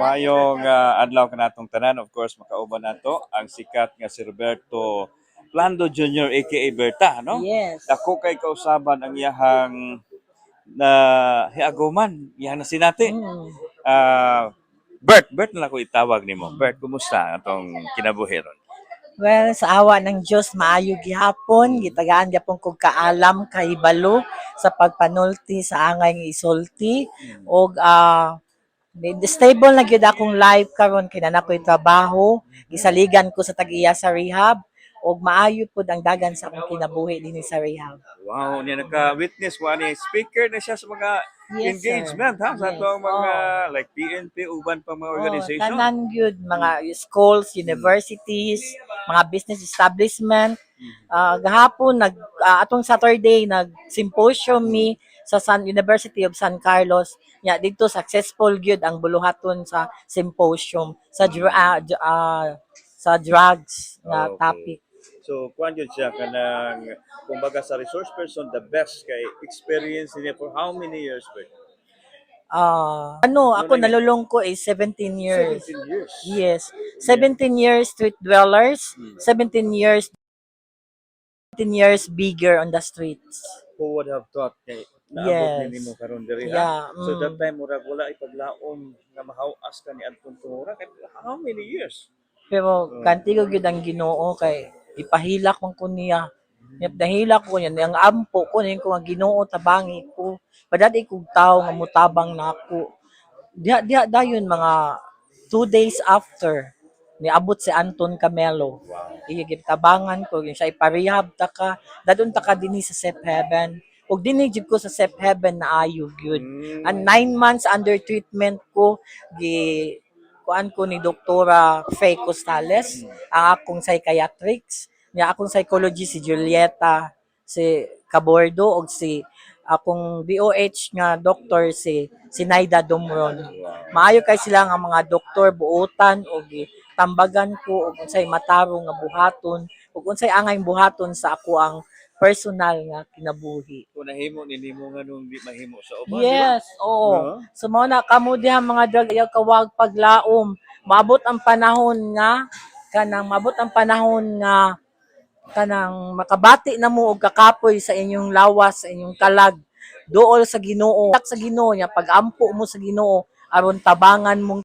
Mayong ah, adlaw kanatong tanan, of course, makauban nato ang sikat nga si Roberto Plando Jr. aka Berta, no? Yes. Ako kay kausaban ang iyahang na hiaguman, iyang nasinati. Mm. Ah, Bert, Bert na ko itawag nimo. Bert, kumusta atong kinabuhi ron? Well, sa awa ng Diyos, maayo gihapon, gitagaan gyapon kog kaalam kay balo sa pagpanulti sa angay nga isulti og ah di- stable na gyud akong life karon kay na ko'y trabaho, gisaligan ko sa tag-iya sa rehab og maayo pud ang dagan sa akong kinabuhi dinhi sa rehab. Wow, niya naka-witness wa ni speaker na siya sa mga Yes, sir. engagement ha sa Yes. atong mga like PNP uban pa mga Oh, organization. tanan gyud mga schools, universities, mga business establishment. Ah, gahapon nag ah, atong Saturday nag symposium mi sa San University of San Carlos. Ya dito successful gyud ang buluhaton sa symposium sa dr- dr- ah, sa drugs na Okay. topic. So, kuan yun siya kanang kumbaga sa resource person the best kay experience niya for how many years ba? Ah, ano ako Ano na- nalulong ko is 17 years. 17 years. Yes. 17 years street dwellers, 17 years 17 years bigger on the streets. Who would have thought kay naabot Yes. ni mo karon diri Yeah, ha? So mm. that time murag wala ipaglaom nga mahawas ka ni Anton Tumura kay how many years? Pero kantigo gyud ang Ginoo kay ipahilak man ko niya. Yap dahilak ko niya ang ampo ko nin ko nga Ginoo tabangi ko. Padadi kog tawo nga mutabang nako. Diha diha dayon mga two days after niabot si Anton Camelo. Iya gitabangan ko yung siya iparehab ta ka. Dadun ta ka dinhi sa Safe Heaven. Ug dinhi jud ko sa Safe Heaven na ayo gyud. Mm. And nine months under treatment ko, gi kuan ko ni Doktora Faye Costales, ang akong psychiatrics, niya akong psychology si Julieta, si Cabordo, og si akong DOH nga doktor si si Naida Dumron. Maayo kay sila nga mga doktor buotan og tambagan ko og unsay matarong nga buhaton ug unsay angay buhaton sa ako ang personal nga kinabuhi. Kung nahimo ni nimo nga nung di mahimo sa uban. Yes, oo. Oo. So mao na kamo diha mga drug ayaw kawag paglaom. Maabot ang panahon nga kanang maabot ang panahon nga kanang makabati na mo og kakapoy sa inyong lawas, sa inyong kalag. Duol sa Ginoo. Sa Ginoo niya pag-ampo mo sa Ginoo aron tabangan mong